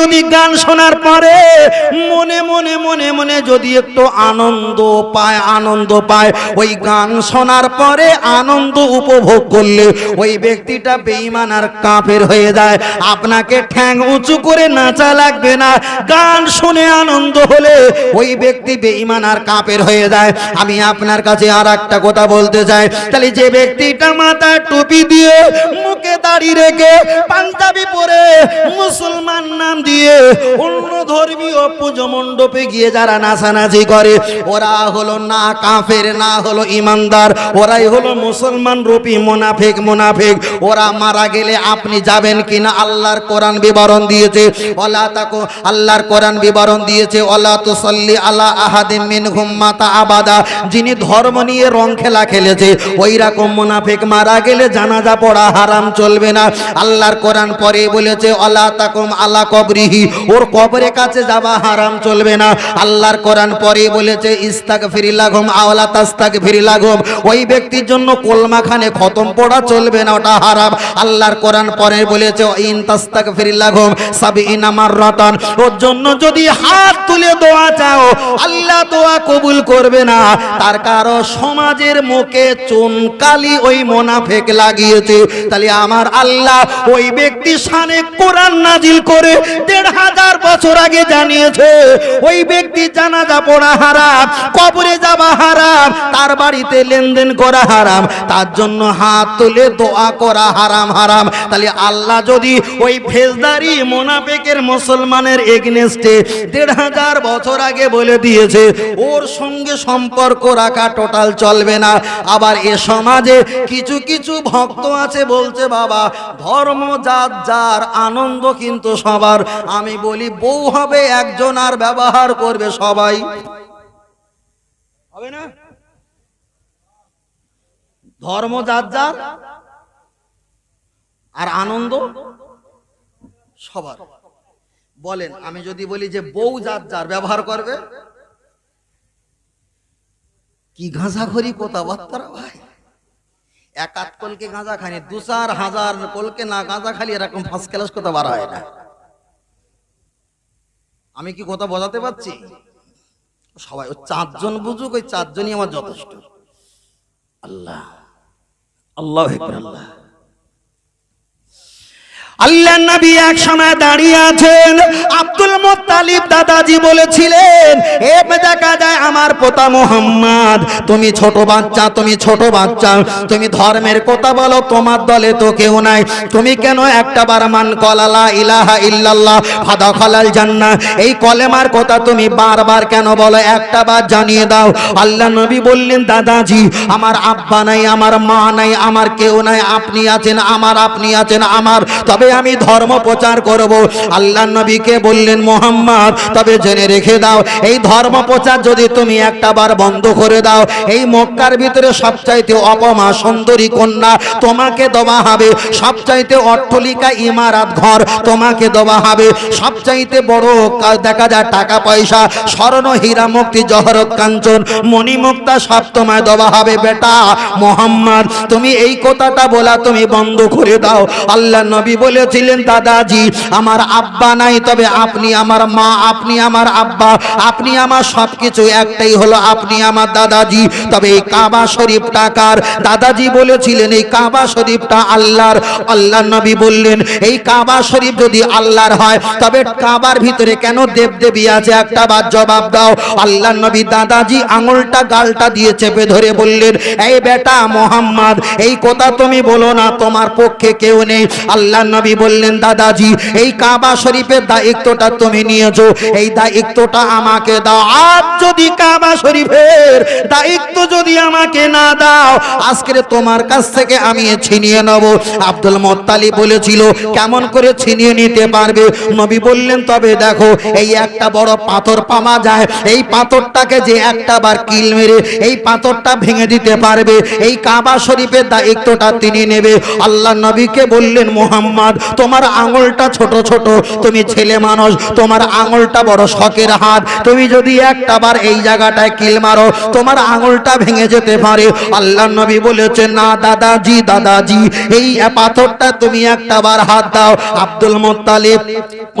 যদি গান শোনার পরে মনে মনে মনে মনে যদি একটু আনন্দ পায় আনন্দ পায়, ওই গান শোনার পরে আনন্দ উপভোগ করলে ওই ব্যক্তিটা বেঈমান আর কাফের হয়ে যায়। আপনাকে ঠ্যাং উঁচু করে নাচা লাগবে না। গান শুনে আনন্দ হলে ওই ব্যক্তি বেঈমান আর কাপের হয়ে যায়। আমি আপনার কাছে আর একটা কথা বলতে চাই। তাহলে যে ব্যক্তিটা মাথায় টুপি দিয়ে মুখে দাড়ি রেখে পাঞ্জাবি পরে মুসলমান নাম দিয়ে অন্য ধর্মীয় পুজো মণ্ডপে গিয়ে যারা নাচানাচি করে, ওরা হলো না কাফের, না হলো ইমানদার, ওরাই হলো মুসলমান রূপী মোনাফেক মোনাফেক। ওরা মারা গেলে আপনি যাবেন কিনা আল্লাহর কোরআন বিবরণ দিয়েছে। ওলা তাকো, আল্লাহর কোরআন বিবরণ দিয়েছে। ওলা তুসল্লি আলা আহাদিম মিনহুম মাতা আবাদা। যিনি ধর্ম নিয়ে রং খেলা খেলেছে, ওই রকম মুনাফিক মারা গেলে জানাজা পড়া হারাম চলবে না। আল্লাহর কোরআন পরে বলেছে, ওলা তাকুম আলা কবরিহি ওর কবরের কাছে যাওয়া হারাম চলবে না। আল্লাহর কোরআন পরে বলেছে ইস্তাক ফিরিলাঘম আওলা তাস্তাক ফিরিলাঘম ওই ব্যক্তির জন্য কলমা খানে খতম পড়া চলবে না, ওটা হারাম। আল্লাহর কোরআন পরে বলেছে, ইন তাস্তাক ফিরিলাঘম সাবিনা মাররাতান। ওর জন্য যদি হাত তুলে দোয়া চাও, আল্লাহ দোয়া কবুল করবে না। তার কারও সমাজের মুখে চুনকালি ওই মোনাফেক লাগিয়েছে। তাহলে আমার আল্লাহ ওই ব্যক্তি সানে কোরআন নাজিল করে দেড় হাজার বছর আগে জানিয়েছে, ওই ব্যক্তি জানাজা পড়া হারাম, কবরে যাওয়া হারাম, তার বাড়িতে লেনদেন করা হারাম, তার জন্য হাত তুলে দোয়া করা হারাম হারাম। তাহলে আল্লাহ যদি ওই ফেজদারি মোনাফেকের মুসলমানের এগনেস্টে দেড় হাজার বছর আগে বলে দিয়েছে, ওর সঙ্গে সম্পর্ক রাখা টোটাল চলবে না। আবার এ সমাজে কিছু কিছু ভক্ত আছে, বলছে, বাবা, ধর্ম যার যার, আনন্দ কিন্তু সবার। আমি বলি, বউ হবে, একজন আর ব্যবহার করবে সবাই। হবে না? ধর্ম যার যার, আর আনন্দ সবার। বলেন, আমি যদি বলি যে বউ যার যার ব্যবহার করবে, কি গাঁজাখড়ি কথাবার্তারা ভাই? এক আধ কলকে গাঁজা খানি দু চার হাজার কলকে না গাঁজা খালি এরকম ফার্স্ট ক্লাস কথা বার হয় না। আমি কি কথা বোঝাতে পারছি? সবাই, ওই চারজন বুঝুক, ওই চারজনই আমার যথেষ্ট। আল্লাহ। আল্লাহ আল্লাহ আল্লাহ নবী এক সময় দাঁড়িয়ে আছেন। আব্দুল মোত্তালিব দাদাজি বলেছিলেন, এ দেখা যায় আমার পোতা মোহাম্মদ, তুমি ছোট বাচ্চা, তুমি ছোট বাচ্চা, তুমি ধর্মের কথা বলো, তোমার দলে তো কেউ নাই। তুমি কেন একটা বার মান কলালা ইলাহা ইল্লাল্লাহ, ফাদা খালাল জান্নাহ? এই কলেমার কথা তুমি বারবার কেন বলো? একটা বার জানিয়ে দাও। আল্লাহ নবী বললেন, দাদাজি, আমার আব্বা নাই, আমার মা নাই, আমার কেউ নাই, আপনি আছেন, আমার আপনি আছেন, আমার। তবে আমি ধর্ম প্রচার করব। আল্লাহ নবীকে বললেন, মোহাম্মদ, তবে জেনে রেখে দাও, এই ধর্ম প্রচার যদি তুমি একটা বার বন্ধ করে দাও, এই মক্কার ভিতরে সবচাইতে অপমা সুন্দরী কন্যা তোমাকে দেওয়া হবে। সবচাইতে অট্টলিকা ইমারাত ঘর তোমাকে দেওয়া হবে। সবচাইতে বড় দেখা যায় টাকা পয়সা, স্বর্ণ, হীরা, মুক্তি, জহরত, কাঞ্চন, মণিমুক্তা সব তোমায় দেওয়া হবে। বেটা, মোহাম্মদ, তুমি এই কথাটা বলা তুমি বন্ধ করে দাও। আল্লাহ নবী বলেছিলেন, দাদাজি, আমার আব্বা নাই, তবে আপনি আমার মা, আপনি আমার আব্বা, আপনি আমার সবকিছু, একটাই হলো আপনি আমার দাদাজি। তবে এই কাবা শরীফ টাকার দাদাজি বলেছিলেন, এই কাবা শরীফটা আল্লাহর। আল্লাহ নবী বললেন, এই কাবা শরীফ যদি আল্লাহর হয়, তবে কাবার ভিতরে কেন দেবদেবী আছে? একটা বার জবাব দাও। আল্লাহ নবী দাদাজি আঙুলটা, গালটা দিয়ে চেপে ধরে বললেন, এই বেটা মোহাম্মদ, এই কথা তুমি বলো না, তোমার পক্ষে কেউ নেই। আল্লাহ নবী বললেন, দাদাজি, এই কাবা শরীফের দায়িত্বটা তুমি নিয়েছো। এই দায়িত্বটা আমাকে দাও। আজ যদি কাবা শরীফের দায়িত্ব যদি আমাকে না দাও, আজকে তোমার কাছ থেকে আমি ছিনিয়ে নেব। আব্দুল মোত্তালি বলেছিল, কেমন করে ছিনিয়ে নিতে পারবে? নবী বললেন, তবে দেখো, এই একটা বড় পাথর পাওয়া যায়। এই পাথরটাকে যে একটা বার কিল মেরে, এই পাথরটা ভেঙে দিতে পারবে। এই কাবা শরীফের দায়িত্বটা তিনি নেবে। আল্লাহ নবীকে বললেন, মোহাম্মদ তোমার আঙুলটা ছোট ছোট, তুমি ছেলে মানুষ, তোমার আঙুলটা বড় শখের হাত। তুমি যদি একটা বার এই জায়গাটায় কিল মারো, তোমার আঙুলটা ভেঙে যেতে পারে। আল্লাহ নবী বলেছে, না দাদাজি দাদাজি, এই পাথরটা তুমি একটা বার হাত দাও। আব্দুল মোত্তালিব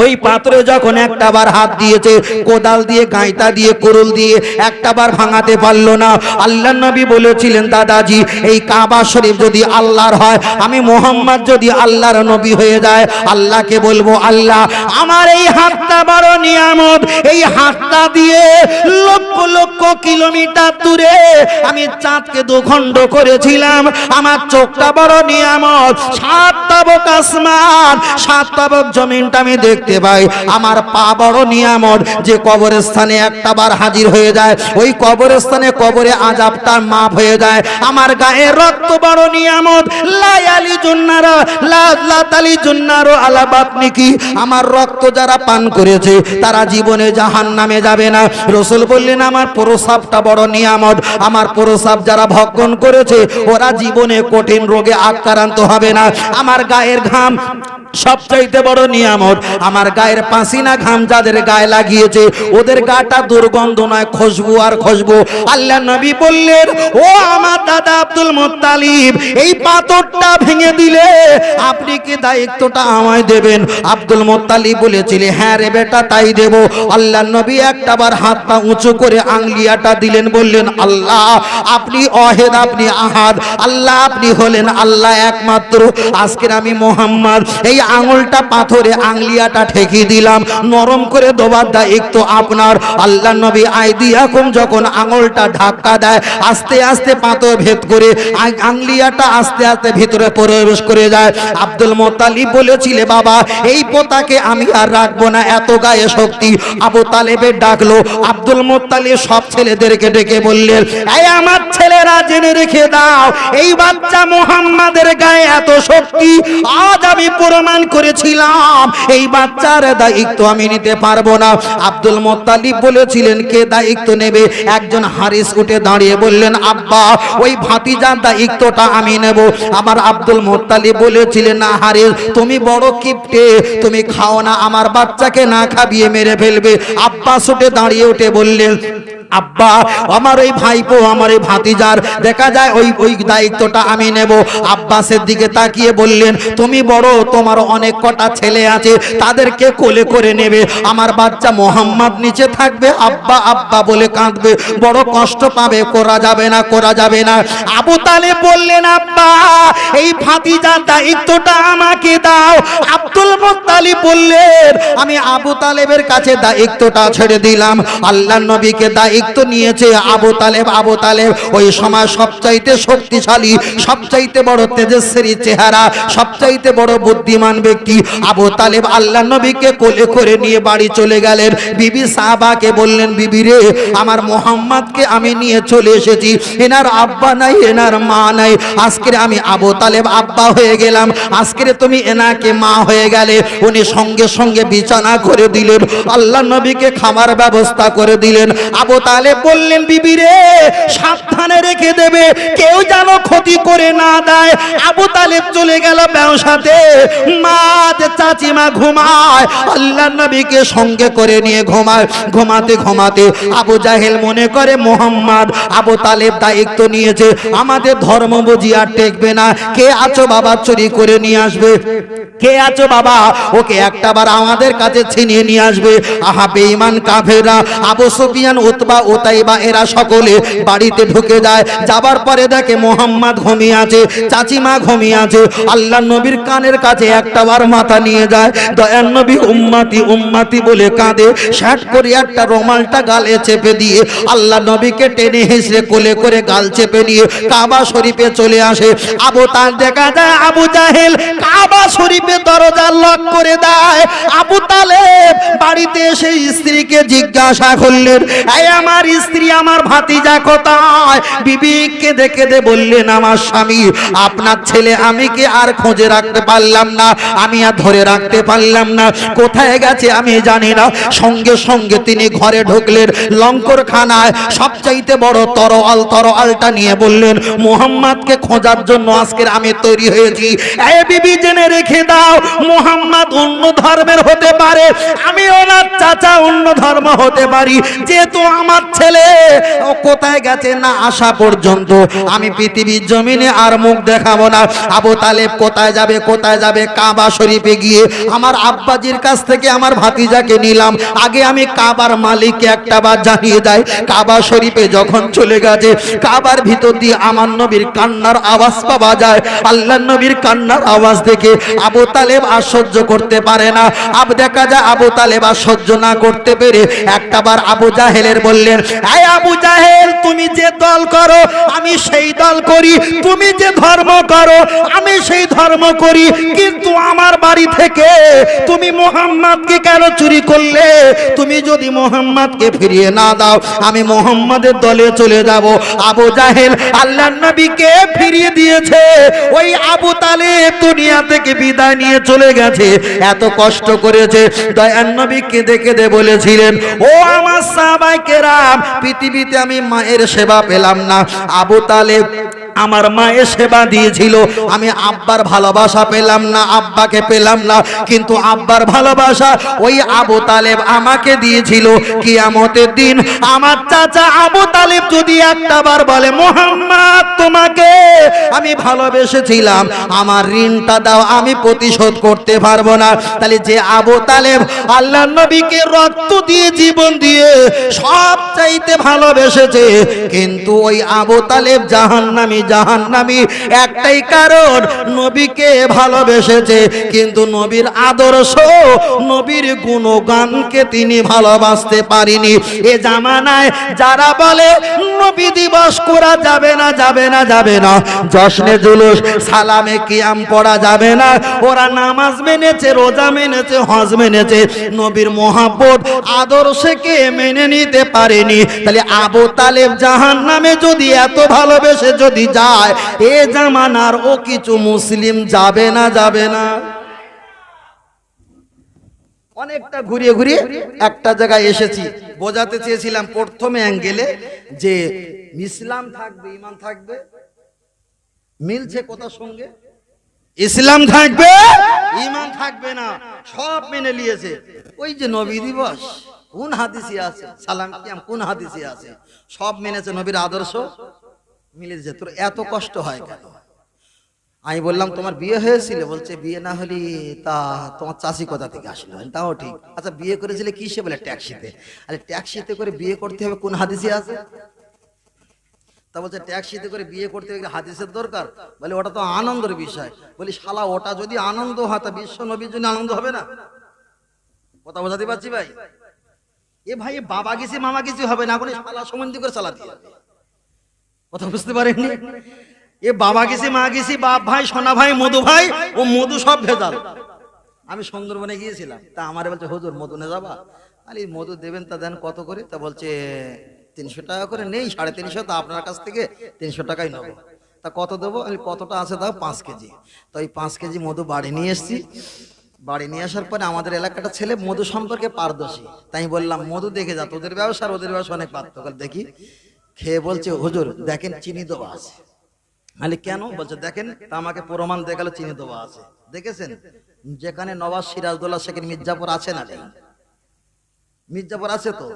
ওই পাথরে যখন একটা বার হাত দিয়েছে, কোদাল দিয়ে, গাঁইতা দিয়ে, কুরুল দিয়ে একটা বার ভাঙাতে পারল না। আল্লাহ নবী বলেছিলেন, দাদাজি, এই কাবা শরীফ যদি আল্লাহর হয়, আমি মোহাম্মদ যদি আল্লাহর নবী হয়ে যায়। আল্লাহকে বলব, আল্লাহ, আমার এই হাতটা বড় নিয়ামত, এই হাতটা দিয়ে লক্ষ লক্ষ কিলোমিটার দূরে আমি চাঁদকে দুখণ্ড করেছিলাম। আমার চোখটা বড় নিয়ামত, সাত তাবক আসমান, সাত তাবক জমিনটা আমি দেখতে পাই। আমার পা বড় নিয়ামত, যে কবরস্থানে একটা বার হাজির হয়ে যায়, ওই কবরস্থানে কবরে আজাবটা মাপ হয়ে যায়। আমার গায়ে রক্ত বড় নিয়ামত লায়ালি জুন্নারা লা লাতালি জুন্নারো আলা বাতনি কি? আমার রক্ত যারা পান করেছে, তারা জীবনে জাহান নামে যাবে না। রসুল বললেন, আমার প্রসাবটা বড় নিয়ামত। আমার প্রসাব যারা ভক্ষণ করেছে, ওরা জীবনে কঠিন রোগে আক্রান্ত হবে না। আমার গায়ের ঘাম সবচাইতে বড় নিয়ামত। আমার গায়ের পাসিনা ঘাম যাদের গায়ে লাগিয়েছে, ওদের গাটা দুর্গন্ধ নয়, খুশবু আর খুশবু। আল্লাহ নবী বললেন, ও আমার দাদা আব্দুল মুত্তালিব, এই পাথরটা ভেঙে দিলে আপনি কি দায়িত্বটা আমায় দেবেন। আব্দুল মুত্তালিব বলেছিলে হ্যাঁ রে বেটা, তাই দেব। আল্লাহ নবী একটাবার হাতটা উঁচু করে আংলিয়াটা দিলেন, বললেন, আল্লাহ, আপনি অহেদ, আপনি আহাদ। আল্লাহ, আপনি হলেন আল্লাহ একমাত্র। আজকের আমি মোহাম্মদ। এই আঙুলটা পাথরে আংলিয়াটা ঠেকিয়ে দিলাম। নরম করে দোবার দায়িত্ব আপনার। আল্লাহ নবী আই আইদিয়াকুম যখন আঙুলটা ধাক্কা দেয়, আস্তে আস্তে পাথর ভেদ করে আংলিয়াটা আস্তে আস্তে ভিতরে প্রবেশ করে যায়। আব্দুল মোতালিব বলেছিলে, বাবা, এই পোতাকে আমি আর রাখব না, এত গায়ে শক্তি। আবু তালেবের ডাকলো, আব্দুল মোত্তালিব সব ছেলেদেরকে ডেকে বললেন, এই আমার ছেলেরা জেনে রেখে দাও, এই বাচ্চা মোহাম্মদের গায়ে এত শক্তি, আজ আমি প্রমাণ করেছিলাম, এই বাচ্চার দায়িত্ব আমি নিতে পারব না। আব্দুল মোত্তালিব বলেছিলেন, কে দায়িত্ব নেবে? একজন হারিস উঠে দাঁড়িয়ে বললেন, আব্বা, ওই ভাতিজার দায়িত্বটা আমি নেব। আমার আব্দুল মোত্তালিব বলেছিলেন, না হারিস তুমি বড় কিপটে, তুমি খাও না, আমার বাচ্চাকে না খাবিয়ে মেরে ফেলবে। আব্বাস উঠে দাঁড়িয়ে উঠে বললেন আব্বা, আমার ওই ভাইপো, আমার এই ভাতিজার, দেখা যায় ওই ওই দায়িত্বটা আমি নেব। আব্বাসের দিকে তাকিয়ে বললেন, তুমি বড়, তোমার অনেক কটা ছেলে আছে, তাদেরকে কোলে করে নেবে। আমার বাচ্চা মোহাম্মদ নিচে থাকবে, আব্বা আব্বা বলে কাঁদবে। বড় কষ্ট পাবে, করা যাবে না, করা যাবে না। আবু তালে বললেন, আব্বা, এই ভাতিজার দায়িত্বটা আমাকে দাও। আব্দুল মুত্তালিব বললেন, আমি আবু তালেবের কাছে দায়িত্বটা ছেড়ে দিলাম। আল্লাহ নবীকে দায়িত্ব নিয়েছে আবু তালেব। আবু তালেব ওই সময় সবচাইতে শক্তিশালী, সবচাইতে বড় তেজস্বী চেহারা, সবচাইতে বড় বুদ্ধিমান ব্যক্তি আবু তালেব। আল্লাহ নবীকে কোলে করে নিয়ে বাড়ি চলে গেলেন। বিবি সাহাবাকে বললেন, বিবি রে, আমার মোহাম্মদকে আমি নিয়ে চলে এসেছি। এনার আব্বা নাই, এনার মা নাই। আজকে আমি আবু তালেব আব্বা হয়ে গেলাম। আজকে তুমি এনাকে মা হয়ে গেলে। উনি সঙ্গে সঙ্গে বিছানা করে দিলেন। আল্লাহ নবীকে খাবার ব্যবস্থা করে দিলেন। আবু তালেব বললেন, বিবি রে, সাবধানে রেখে দেবে। কেউ যেন ক্ষতি করে না দেয়। আবু তালেব চলে গেল ব্যবসাতে মা চাচিমা ঘুমায়। আল্লাহ নবীকে সঙ্গে করে নিয়ে ঘুমায়। ঘুমাতে ঘুমাতে আবু জাহেল মনে করে, মোহাম্মদ, আবু তালেব দায়িত্ব নিয়েছে। আমাদের ধর্ম বুঝি আর টেকবে না। কে আছো বাবা, চুরি করে নিয়ে আসবে। কে আছো বাবা, ওকে একটাবার আমাদের কাছে ছিনিয়ে নিয়ে আসবে। আহা, বেঈমান কাফেরা আবু সুফিয়ান উতবা ওতাইবা এরা সকলে বাড়িতে ঢুকে যায়। যাবার পরে দেখে মোহাম্মদ ঘুমিয়ে আছে, চাচিমা ঘুমিয়ে আছে। আল্লাহ নবীর কানের কাছে একটাবার মাথা নিয়ে যায়। দয়ার নবী উম্মাতি উম্মাতি বলে কাঁদে। শ্যাট করে একটা রোমালটা গালে চেপে দিয়ে আল্লাহ নবীকে টেনে হেসড়ে কোলে করে গাল চেপে নিয়ে কাবা শরীফে চলে আসে। আবু তার দেখা যায়, আবু জাহেল কাবা শরীফে দরজা লক করে দেয়। আবু তালেব বাড়িতে এসে স্ত্রীকে জিজ্ঞাসা করলেন, এই আমার স্ত্রী, আমার ভাতিজা কোথায়? বিবিকে দেখে দে বললেন, আমার স্বামী, আপনার ছেলে আমি কি আর খুঁজে রাখতে পারলাম না? আমি আর ধরে রাখতে পারলাম না। কোথায় গেছে আমি জানি না। সঙ্গে সঙ্গে তিনি ঘরে ঢুকলেন লঙ্কর খানায় সবচাইতে বড় তরোয়াল, তরোয়ালটা নিয়ে বললেন, মোহাম্মদকে খোঁজার জন্য আজকের আমি তৈরি হয়েছি। এ বিবি, জেনে রেখে দাও, মোহাম্মদ অন্য ধর্মের হতে পারে। আমি ওনার চাচা অন্য ধর্ম হতে পারি। যেহেতু আমার ছেলে, ও কোথায় গেছে না আসা পর্যন্ত? আমি পৃথিবীর জমিনে আর মুখ দেখাবো না। আবু তালেব কোথায় যাবে কোথায় যাবে? কাবা শরীফে গিয়ে আমার আব্বাজির কাছ থেকে আমার ভাতিজাকে নিলাম। আগে আমি কাবার মালিককে একটা বার জানিয়ে দেয়। কাবা শরীফে যখন চলে গেছে, কাবার ভিতর দিয়ে আমার নবীর কান্নার আওয়াজ পাওয়া যায়। আল্লাহ নবীর কান্নার আওয়াজ দেখে আবু তালেব আর সহ্য করতে পারে না। আব দেখা যায় আবু তালেব আর সহ্য না করতে পেরে একটা বার আবু জাহেলের বললেন, এই আবু জাহেল, তুমি যে দল করো, আমি সেই দল করি। তুমি যে ধর্ম করো, আমি সেই ধর্ম করি। কিন্তু আমার বাড়ি থেকে তুমি মোহাম্মদকে কেন চুরি করলে? তুমি যদি মোহাম্মদকে ফিরিয়ে না দাও, আমি মোহাম্মদের দলে চলে যাব। আবু জাহেল আল্লাহ নবীকে ফিরিয়ে দিয়েছে। ওই আবু তালেব দুনিয়া থেকে বিদায় নিয়ে চলে গেছে। এত কষ্ট করেছে। দয়ান নবী কেঁদে কেঁদে বলেছিলেন, ও আমার সাহাবাই কেরাম পৃথিবীতে আমি মায়ের সেবা পেলাম না। আবু তালেব আমার মায়ের সেবা দিয়েছিল। আমি আব্বার ভালোবাসা পেলাম না, আব্বাকে পেলাম না, কিন্তু আব্বার ভালোবাসা ওই আবু তালেব আমাকে দিয়েছিল। কিয়ামতের দিন আমার চাচা আবু তালেব যদি একটা বার বলে, মোহাম্মদ, তোমাকে আমি ভালোবেসেছিলাম, আমার ঋণটা দাও, আমি প্রতিশোধ করতে পারব না। তাহলে যে আবু তালেব আল্লাহ নবীকে রক্ত দিয়ে জীবন দিয়ে সব চাইতে ভালোবেসেছে, কিন্তু ওই আবু তালেব জাহান্নামী জাহান্নামী একটাই কারণ, নবীকে ভালোবেসেছে, কিন্তু নবীর আদর্শ, নবীর গুণগানকে তিনি ভালোবাসতে পারিনি। এ জামানায় যারা বলে, নবী দিবস করা যাবে না যাবে না যাবে না, জশ্নে জুলুস, সালামে কিয়াম পড়া যাবে না, ওরা নামাজ মেনেছে, রোজা মেনেছে, হজ মেনেছে, নবীর মহাব্বত আদর্শকে মেনে নিতে পারেনি? তাহলে আবু তালেব জাহান নামে যদি এত ভালোবেসে যদি যায়, এ জামানার ও কিছু মুসলিম যাবে না যাবে না। অনেকটা ঘুরিয়ে ঘুরিয়ে একটা জায়গায় এসেছি। বোঝাতে চেয়েছিলাম প্রথমে অ্যাঙ্গেলে যে ইসলাম থাকবে ইমান থাকবে। মিলছে কোথার সঙ্গে? ইসলাম থাকবে ইমান থাকবে না। সব মেনে নিয়েছে। ওই যে নবী দিবস, কোন হাদিসে আছে? সালাম কিয়াম, কোন হাদিসে আছে? সব মেনেছে নবীর আদর্শ? মিলেছে তোর এত কষ্ট হয় কেন? আমি বললাম তোমার বিয়ে হয়েছিল? বলছে বিয়ে না হলে তা তোমার চাষি কোথা থেকে আসলো? তাও ঠিক। আচ্ছা বিয়ে করেছিলে কিসে? বলে ট্যাক্সিতে। আরে ট্যাক্সিতে করে বিয়ে করতে হবে কোন হাদিসে আছে? তা বলছে ট্যাক্সিতে করে বিয়ে করতে হবে হাদিসের দরকার? বলে ওটা তো আনন্দের বিষয়। বলি শালা ওটা যদি আনন্দ হয় তা বিশ্ব নবীর জন্য আনন্দ হবে না? কথা বোঝাতে পারছি ভাই? এ ভাই বাবা গেছি মামা গেছি হবে না করে শালা সম্বন্ধে করে চালাতে হবে কথা বুঝতে পারেননি? এ বাবা গেছি, মা গেছি, বাপ ভাই, সোনা ভাই, মধু ভাই, ও মধু সব ভেজাল। আমি সুন্দরবনে গিয়েছিলাম, তা আমার বলছে, হুজুর, মধু নে যাবা? আরে, মধু দেবেন তা দেন কত করে? তা বলছে, তিনশো টাকা করে নেই, সাড়ে তিনশো, তা আপনার কাছ থেকে তিনশো টাকাই নেব। তা কত দেবো? আমি কতটা আছে দাও, পাঁচ কেজি। তো এই পাঁচ কেজি মধু বাড়ি নিয়ে এসেছি। বাড়ি নিয়ে আসার পরে আমাদের এলাকাটা ছেলে মধু সম্পর্কে পারদর্শী। তাই বললাম, মধু দেখে যা, তোদের ব্যবসা আর ওদের ব্যবসা অনেক পার্থক্য, দেখি। খেয়ে বলছে, হুজুর, দেখেন চিনি দেওয়া আছে। আলে কেন? বলছে, দেখেন, তা আমাকে প্রমাণ দেখাল, চিনি দেওয়া আছে। দেখেছেন? যেখানে নবাব সিরাজদৌল্লা সেখানে মির্জাপুর আছে না নেই? মির্জাপুর আছে তো?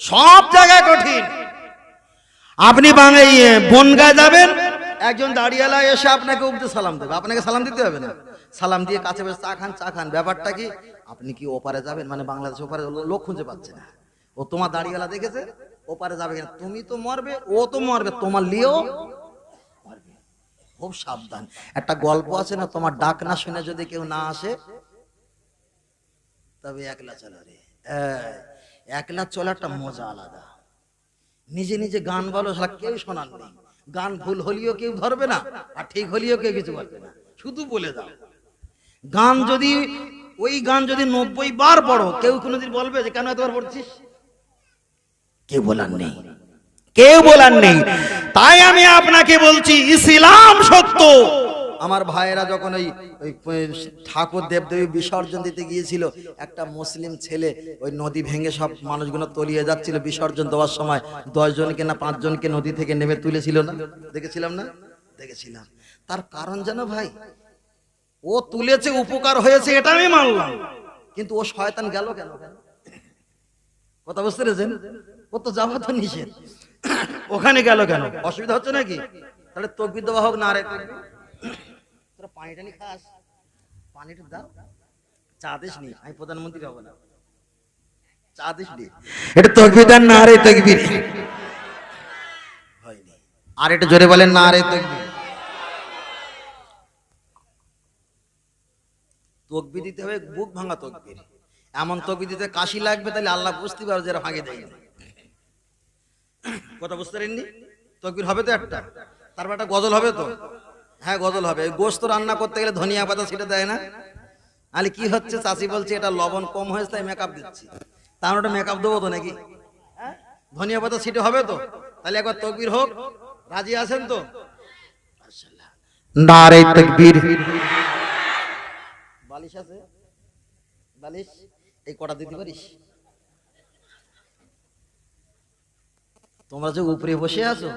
সব জায়গায় কঠিন। আপনি বাঙালি, বনগায় যাবেন, একজন দাঁড়িয়ালা এসে আপনাকে উঠতে সালাম দেবে। আপনাকে সালাম দিতে হবে না। সালাম দিয়ে কাছে বসে চা খান চা খান। ব্যাপারটা কি? আপনি কি ওপারে যাবেন? মানে বাংলাদেশ ওপারে লোক খুঁজে পাচ্ছে না। ও তোমার দাঁড়িয়ালা দেখেছে? ওপারে যাবে কিনা? তুমি তো মরবে, ও তো মরবে, তোমার লিও খুব সাবধান। একটা গল্প আছে না, তোমার ডাক না শুনে যদি কেউ না আসে, তবে একলা চলো একলা চলাটা মজা আলাদা। নিজে নিজে গান বলো কেউ শোনার নেই। গান ভুল হলেও কেউ ধরবে না, আর ঠিক হলেও কেউ কিছু বলবে না। শুধু বলে দাও। গান যদি, ওই গান যদি নব্বই বার পড়ো, কেউ কোনোদিন বলবে যে, কেন এতবার পড়ছিস? কেউ বলার নেই। কেউ বলার নেই? তাই আমি আপনাকে বলছি, ইসলাম সত্য। আমার ভাইয়েরা যখন ওই ওই ঠাকুর দেবদেবী বিসর্জন দিতে গিয়েছিল, একটা মুসলিম ছেলে ওই নদী ভেঙে সব মানুষগুলো তলিয়ে যাচ্ছিল বিসর্জন দেওয়ার সময়। দশ জনকে না পাঁচ জনকে নদী থেকে নেমে তুলেছিল না? দেখেছিলাম না? দেখেছিলাম। তার কারণ যেন ভাই, ও তুলেছে, উপকার হয়েছে, এটা আমি মানলাম। কিন্তু ও শয়তান গেল কেন? কথা বুঝতে পেরেছেন? ও তো যাওয়া তো নিষেধ। ওখানে গেল কেন? অসুবিধা হচ্ছে নাকি? তাহলে তকবির দেওয়া হোক না রে তোরা পানি টানি খাস। পানিটা দাও চা নি। আমি প্রধানমন্ত্রী হব না। চা নি। এটা দেন না রে তকবির। হয়নি। আর এটা জোরে বলেন না রে তকবির। তকবি দিতে হবে বুক ভাঙা তকবির। এমন তকবি দিতে কাশি লাগবে তাহলে আল্লাহ বুঝতে পারবে যারা ভাঙে দেয় কথা বুঝতে পারেননি তকবির হবে তো একটা? তারপর একটা গজল হবে তো? হ্যাঁ গজল হবে। গোস্ত রান্না করতে গেলে ধনিয়া পাতা ছিটে দেয় না? আলে কি হচ্ছে চাষি বলছে এটা লবণ কম হয়েছে তাই মেকআপ দিচ্ছি। তার ওটা মেকআপ দেবো তো নাকি? হ্যাঁ? ধনিয়া পাতা ছিটে হবে তো? তাহলে একবার তকবির হোক। রাজি আছেন তো? নারে তকবীর। বালিশ আছে? বালিশ? এই কটা দিতে পারিস? তোমরা যে উপরে বসে আছো,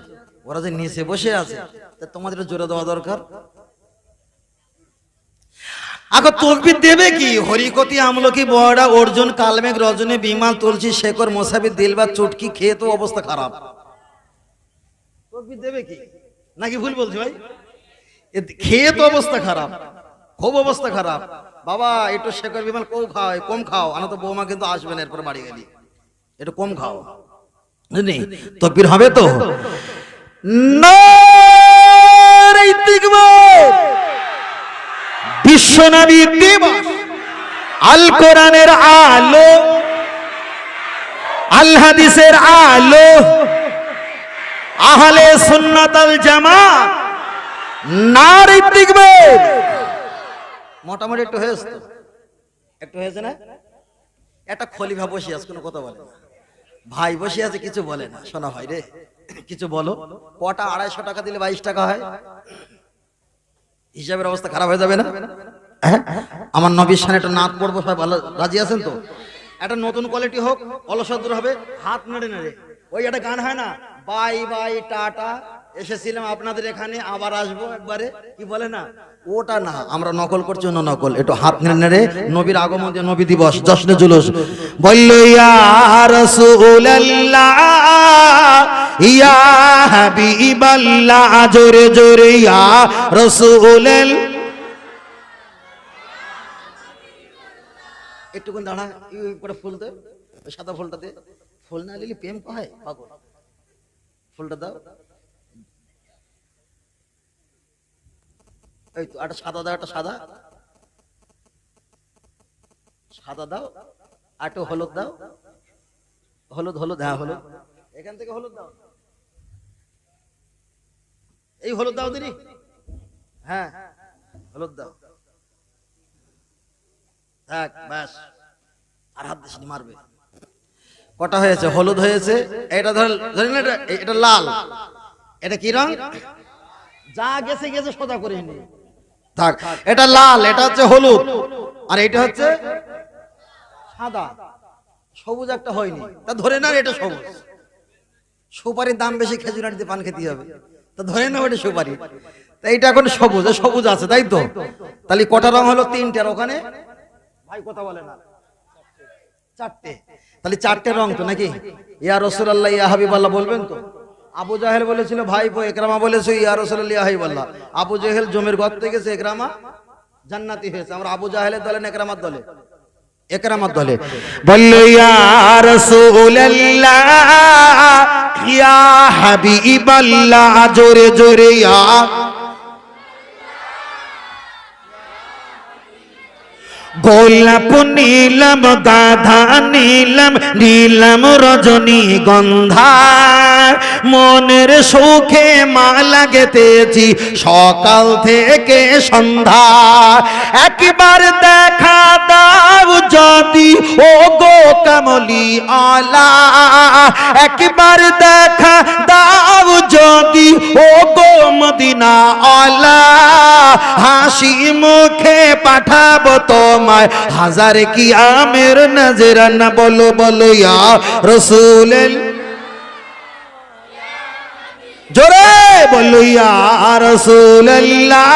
ওরা যে নিচে বসে আছে, তা তোমাদের জোরে দেওয়া দরকার? আগে তকবির দেবে কি? হরিকতি আমলকি বড়া, অর্জুন কালমেঘ, রজনী বিমাল, তুলসী শেখর, মোসাবি দিলবা চুটকি খেয়ে তো অবস্থা খারাপ। তকবির দেবে কি? নাকি ভুল বলছি ভাই? খেয়ে তো অবস্থা খারাপ, খুব অবস্থা খারাপ। বাবা, একটু শেখর বিমাল কম খাও কম খাও আনা তো বৌমা কিন্তু আসবে না, এরপর বাড়ি গেলি। একটু কম খাও। তকবির হবে তো। বিশ্বনবী দিবস। আল কোরআনের আলো। আল হাদিসের আলো। আহলে সুন্নাত আল জামাত। নারে তাকবীর। মোটামুটি একটু হয়েছে একটু হয়েছে না? একটা খলিফা বসে আছে কোনো কথা বলে না। ভাই বসে আছে, কিছু বলে না। শোনা ভাই রে, কিছু বলো। কটা আড়াইশো টাকা দিলে বাইশ টাকা হয়? হিসাবের অবস্থা খারাপ হয়ে যাবে না? হ্যাঁ? আমার নবীর সামনে একটা নাচ পড়ব, সবাই ভালো রাজি আছেন তো? একটা নতুন কোয়ালিটি হোক, অলসদূর হবে। হাত নেড়ে নেড়ে। ওই একটা গান হয় না? Bye bye, tata. এসেছিলাম আপনাদের এখানে, আবার আসব একবারে। কি বলে না? ওটা না, আমরা নকল করছি অন্য নকল। একটু হাত নেড়ে নেড়ে নবীর আগমন যে নবী দিবস, জশ্নে জুলুস। বলল, ইয়া রাসূলুল্লাহ, ইয়া হাবিবাল্লাহ, জোরে জোরে, ইয়া রাসূলুল একটুকুন দাঁড়া করে ফুল দে সাদা ফুলটা দে। ফুল না নিলে প্রেম পায় পাগল। ফুলটা দাও। এই তো একটা সাদা দাও একটা সাদা। সাদা দাও একটু হলুদ দাও। হলুদ হলুদ হ্যাঁ হলুদ। এখান থেকে হলুদ দাও। এই হলুদ দাও দিদি। হ্যাঁ হলুদ দাও। থাক ব্যাস। আর হাত দিস মারবে। কটা হয়েছে? হলুদ হয়েছে। এটা ধর ধরেন না এটা এটা লাল। এটা কি রং? যা গেছে গেছে সোজা করে নি। থাক এটা লাল এটা হচ্ছে হলুদ। আর এটা হচ্ছে সাদা। সবুজ একটা হয়নি। তা ধরে না এটা সবুজ। সুপারির দাম বেশি খেজুর আনতে পান খেতে হবে। তা ধরে না ওটা সুপারি। তা এইটা এখন সবুজ সবুজ আছে তাই তো? তাহলে কটা রং হলো? তিনটার ওখানে? ভাই কথা বলে না। চারটে। তাহলে চারটে রং তো নাকি? ইয়া রসুল্লাহ ইয়া হাবিবাল্লাহ বলবেন তো? আবু জাহেল বলেছিল ভাই পো একরামা বলেছে, ইয়া রসুল্লাহ ইয়া আবু জাহেল জমির গর থেকে সে একরামা জান্নাতি হয়েছে। আমরা আবু জাহেলের দলে একরামার দলে? একরামার দলে। বলল, ইয়া হাবি ইয়া জোরে জোরে, ইয়া গোলাপ নীলম, গাধা নীলম নীলম রজনী গন্ধা মনের সুখে মালা গেতেছি সকাল থেকে সন্ধ্যা। একবার দেখা দাও যদি ও গো কামলি আলা। একবার দেখা দাও যদি ও গো মদিনা আলা। হাসি মুখে পাঠাবো তোমায় হাজার কি আমের নজরানা বলো বলো ইয়া রসুলেল। জোরে বলো ইয়া রসুল্লাহ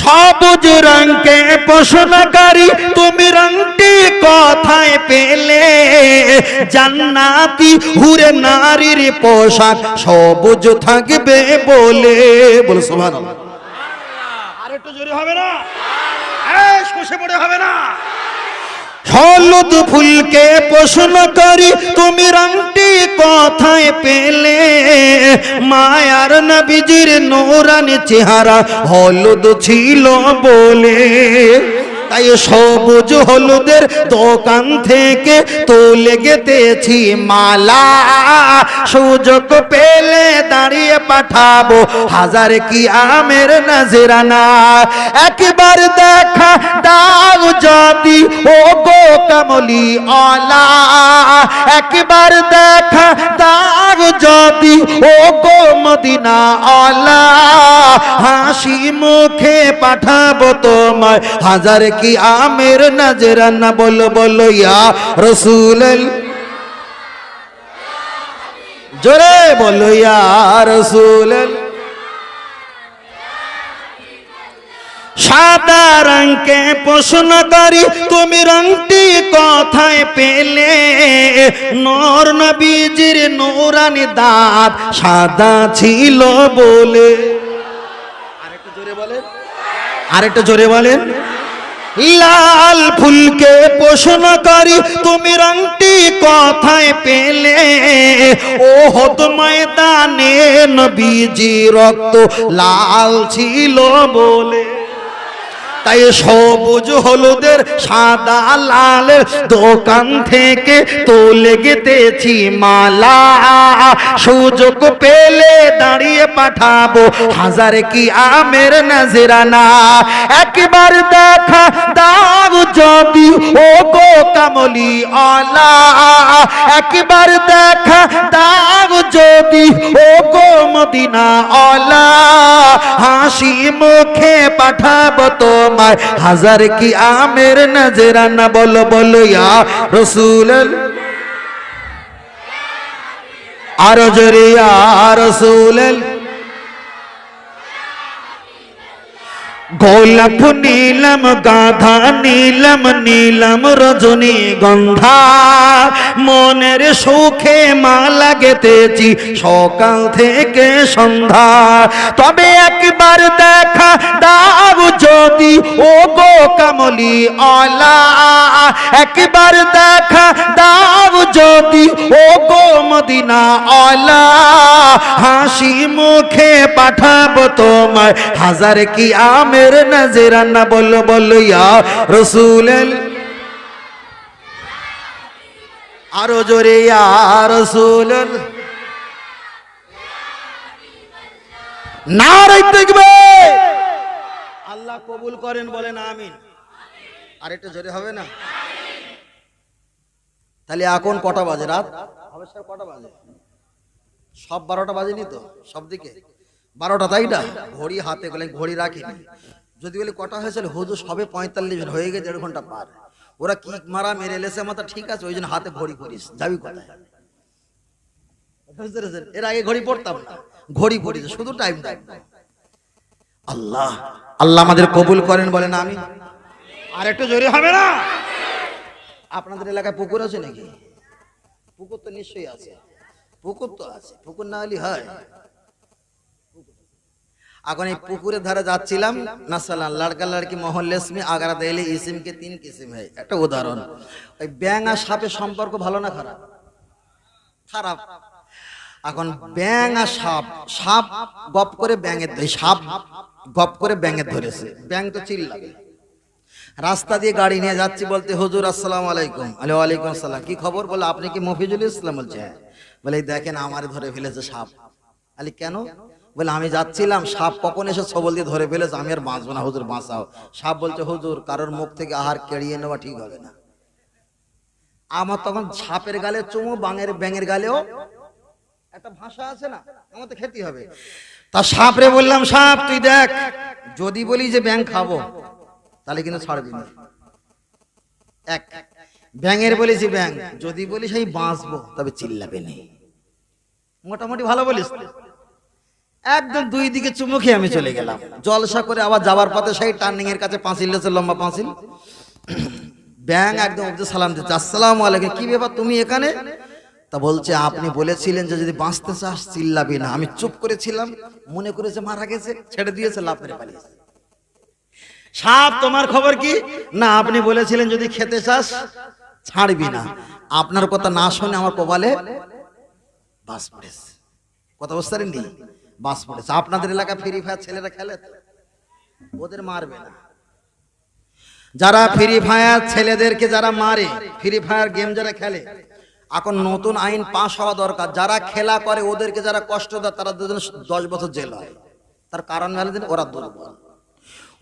সবুজ রঙকে পোষণকারী তুমি রংটি কথায় পেলে? জান্নাতি হুরে নারীর পোশাক সবুজ থাকবে বলে, বল সোভান জোরে হবে না। হলুদ ফুলকে প্রশ্ন করি, তুমি রংটি কথায় পেলে? মায়ার নবীজির নোরানি চেহারা হলুদ ছিল বলে। তাই সবুজ হলুদের দোকান থেকে তুলে গেতেছি মালা। সুযোগ পেলে দাঁড়িয়ে পাঠাবো হাজার কি আমের নজরানা। একবার দেখা দাও যদি ও গো কামলি অলা একবার দেখা দাও যদি ও গো মদিনা অলা হাসি মুখে পাঠাবো তোমায় হাজার কি আমের নজরানা বলো বলো ইয়া রসুল জোরে বলো ইয়া রসুল সাদা রঙকে প্রশ্ন করি, তুমি রংটি কথায় পেলে? নর নবীজির নোরানি দাঁত সাদা ছিল বলে। আরেকটু জোরে বলেন। আরেকটু জোরে বলেন। লাল ফুলকে পোষণ করি, তুমি রংটি কথায় পেলে? ও হত ময়দানে নবীজি রক্ত লাল ছিল বলে। তাই সবুজ হলুদের, সাদা লালের দোকান থেকে তুলে গেতেছি মালা। সুযোগ পেলে দাঁড়িয়ে পাঠাবো, হাজার কি আমের নজরানা। একবার দেখা দাও যদি ও গো কামলি আলা একবার দেখা দাও যদি ও গো মদিনা আলা হাসি মুখে পাঠাবো তোমায় হাজার কি আমের নজরানা বলো বলো ইয়া রসুল আরও জরিয়া রসুল গোলাপ নীলম, গাধা নীলম নীলম রজনী গন্ধা। মনের সুখে মালা গেতেছি সকাল থেকে সন্ধ্যা। তবে একবার দেখা দাও যদি ও গো কামলি অলা একবার দেখা দাও যদি ও গো মদিনা অলা হাসি মুখে পাঠাবো তোমায়, হাজার কি আমের নজরানা বলো বলো ইয়া রসুল আরও জোরে ইয়া রসুল দেখবে। আল্লাহ কবুল করেন বলেন আমিন। আর একটু জোরে হবে না? তাহলে এখন কটা বাজে রাত? হবে কটা বাজে? সব বারোটা বাজেনি তো সব দিকে? বারোটা, তাই না? ঘড়ি হাতে গেলে ঘড়ি রাখিনি যদি বলি কটা হয়েছিল? হুজুর সবে পঁয়তাল্লিশ হয়ে গেছে, দেড় ঘণ্টা পার। ওরা কি মারা মেরে এলেছে মাথা ঠিক আছে, ওই জন্য হাতে ঘড়ি করিস যাবি কোথায়? এর আগে ঘড়ি পড়তাম না। ঘড়ি পড়িছে শুধু টাইম টাইম আল্লাহ আল্লাহ আমাদের কবুল করেন, বলেন আমি আর একটু জোরে হবে না? আপনাদের এলাকায় পুকুর আছে নাকি? পুকুর তো নিশ্চয়ই আছে। পুকুর তো আছে, পুকুর না হলে হয়। এখন এই পুকুরের ধারে যাচ্ছিলাম, নাসালাম লড়কা লড়কি মহল্লেস মে আগ্রা দেলে ইসিম কে তিন কিসিম হয়। একটা উদাহরণ, ওই ব্যাং আর সাপের সম্পর্ক ভালো না খারাপ? খারাপ। এখন ব্যাং আর সাপ সাপ গপ করে ব্যাঙের সাপ গপ করে ব্যাঙের ধরেছে। ব্যাং তো চিল্লাবে। রাস্তা দিয়ে গাড়ি নিয়ে যাচ্ছি বলতে, হুজুর, আসসালাম আলাইকুম। আলে, ওয়ালাইকুম আসসালাম। কি খবর? বলে, আপনি কি মফিজুল ইসলাম? বলছে হ্যাঁ। বলে দেখেন, আমার ধরে ফেলেছে সাপ। আলি, কেন? বলে, আমি যাচ্ছিলাম, সাপ কখন এসে সবল দিয়ে ধরে ফেলেছে? আমি আর বাঁচবো না, হুজুর, বাঁচাও। সাপ বলছে, হুজুর, কারোর মুখ থেকে আহার কেড়িয়ে নেওয়া ঠিক হবে না। আমার তখন সাপের গালে চুমু, বাঙের ব্যাঙের গালেও একটা ভাষা আছে না, আমার তো খেতে হবে। তা সাপ রে বললাম, সাপ, তুই দেখ, যদি বলি যে ব্যাং খাব, তাহলে কিন্তু ছাড়বি না। এক, ব্যাঙের বলেছি ব্যাং যদি বলি সেই বাঁচবো, তবে চিল্লাবে নেই মোটামুটি ভালো বলিস? একদম দুই দিকে চুমু খেয়ে আমি চলে গেলাম। জলসা করে আবার যাবার পথে সেই টার্নিং এর কাছে পাঁচিল লম্বা পাঁচিল। ব্যাং একদম সালাম দিচ্ছে, আসসালাম আলাইকুম, কি ব্যাপার, তুমি এখানে? তা বলছে, আপনি বলেছিলেন যে যদি বাঁচতে চাস, চিল্লাবি না। আমি চুপ করেছিলাম মনে করেছে মারা গেছে, ছেড়ে দিয়েছে, লাভ মেরে পালিয়েছে সাপ তোমার খবর কি? না, আপনি বলেছিলেন যদি খেতে চাস, ছাড়বি না। আপনার কথা না শুনে আমার কপালে বাস পড়েছে। কথা বুঝতে পারেননি? বাস পড়েছে। আপনাদের এলাকা ফ্রি ফায়ার ছেলেরা খেলে তো? ওদের মারবে না। যারা ফ্রি ফায়ার ছেলেদেরকে যারা মারে ফ্রি ফায়ার গেম যারা খেলে, এখন নতুন আইন পাশ হওয়া দরকার। যারা খেলা করে, ওদেরকে যারা কষ্ট দেয়, তারা দুজন দশ বছর জেল হয়। তার কারণ মেলে দিন ওরা দুর্বল।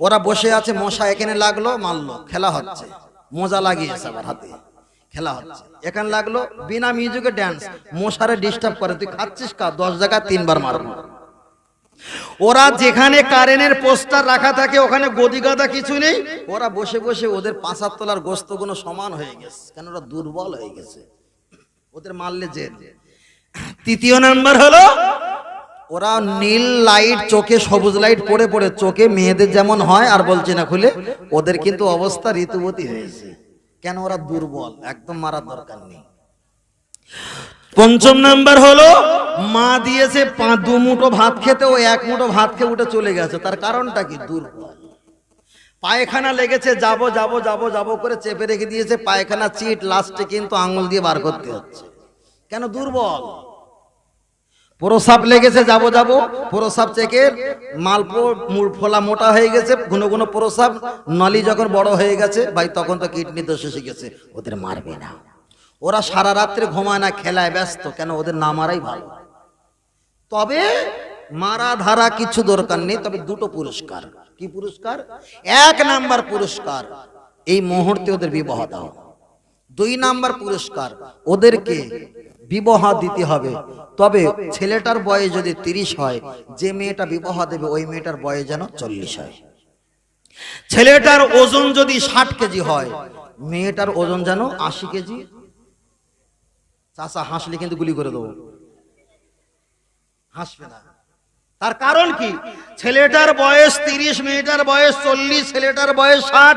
ওরা বসে আছে, মশা এখানে লাগল, মারলো, খেলা হচ্ছে। মজা লাগিয়েছে আবার হাতে। খেলা হচ্ছে। এখানে লাগল, বিনা মিউজিকে ড্যান্স মশারে ডিস্টার্ব করে। তুই খাচ্ছিস কা? দশ জায়গায় তিনবার মারবো। ওরা যেখানে কারেন্টের পোস্টার রাখা থাকে, ওখানে গদি গাদা কিছু নেই। ওরা বসে বসে ওদের পাঁচার তোলার গোস্তগুলো সমান হয়ে গেছে, কেন ওরা দুর্বল হয়ে গেছে? ওদের মারলে যে? তৃতীয় নাম্বার হলো, ওরা নীল লাইট চোখে সবুজ লাইট পড়ে পড়ে চোখে মেয়েদের যেমন হয়, আর বলছি না খুলে, ওদের কিন্তু অবস্থা ঋতুবতী হয়েছে। কেন ওরা দুর্বল? একদম মারার দরকার নেই। পঞ্চম নাম্বার হলো, মা দিয়েছে পাঁচ, দু মুঠো ভাত খেতে, ও এক মুঠো ভাত খেয়ে উঠে চলে গেছে। তার কারণটা কি? দুর্বল। পায়খানা লেগেছে, যাব যাব যাব যাব করে চেপে রেখে দিয়েছে। পায়খানা চিট লাস্টে কিন্তু আঙুল দিয়ে বার করতে হচ্ছে। কেন দুর্বল? প্রসাব লেগেছে, যাব যাব। প্রসাব চেকে মালপো মূল- ফোলা মোটা হয়ে গেছে, ঘন ঘন প্রসাব। নলি যখন বড় হয়ে গেছে, ভাই, তখন তো কিডনি দোষ এসে গেছে। ওদের মারবে না। ওরা সারা রাত্রে ঘুমায় না, খেলায় ব্যস্ত, কেন ওদের না মারাই ভালো। তবে মারা ধারা কিছু দরকার নেই, তবে দুটো পুরস্কার। কি পুরস্কার? এক নাম্বার পুরস্কার, এই মুহূর্তে ওদের বিবাহ দাও। দুই নাম্বার পুরস্কার, ওদেরকে বিবাহ দিতে হবে। তবে ছেলেটার বয়স যদি তিরিশ হয়, যে মেয়েটা বিবাহ দেবে, ওই মেয়েটার বয়স যেন চল্লিশ হয়। ছেলেটার ওজন যদি ষাট কেজি হয়, মেয়েটার ওজন যেন আশি কেজি চাষা হাসলে কিন্তু গুলি করে দেবো। হাসবে না। তার কারণ কি? ছেলেটার বয়স তিরিশ, মেয়েটার বয়স চল্লিশ, ছেলেটার বয়স ষাট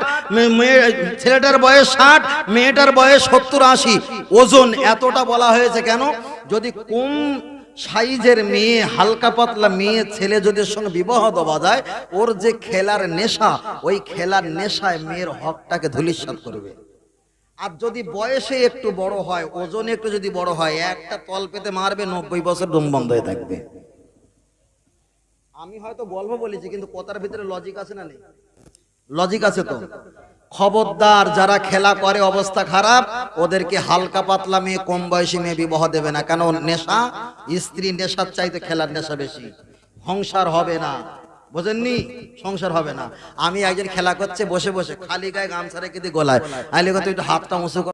ছেলেটার বয়স ষাট, মেয়েটার বয়স সত্তর, আশি। ওজন এতটা বলা হয়েছে কেন? যদি কম সাইজের মেয়ে, হালকা পাতলা মেয়ে, ছেলে যদি সঙ্গে বিবাহ দেওয়া যায়, ওর যে খেলার নেশা, ওই খেলার নেশায় মেয়ের হকটাকে ধুলিস্বাদ করবে। আর যদি বয়সে একটু বড় হয়, ওজনে একটু যদি বড় হয়, একটা তল পেতে মারবে, নব্বই বছর দম বন্ধ হয়ে থাকবে। আমি হয়তো গল্প বলেছি, কিন্তু কথার ভিতরে লজিক আছে না নেই? লজিক আছে তো? খবরদার যারা খেলা করে, অবস্থা খারাপ, ওদেরকে হালকা পাতলা মেয়ে, কম বয়সী মেয়ে বিবাহ দেবে না। কেন, নেশা? স্ত্রী নেশার চাইতে খেলার নেশা বেশি। সংসার হবে না। বোঝেননি? সংসার হবে না। আমি একজন খেলা করছে, বসে বসে, খালি গায়ে গামছা রেখে দিয়ে গলায়। আইলে তুই একটু হাতটা কর।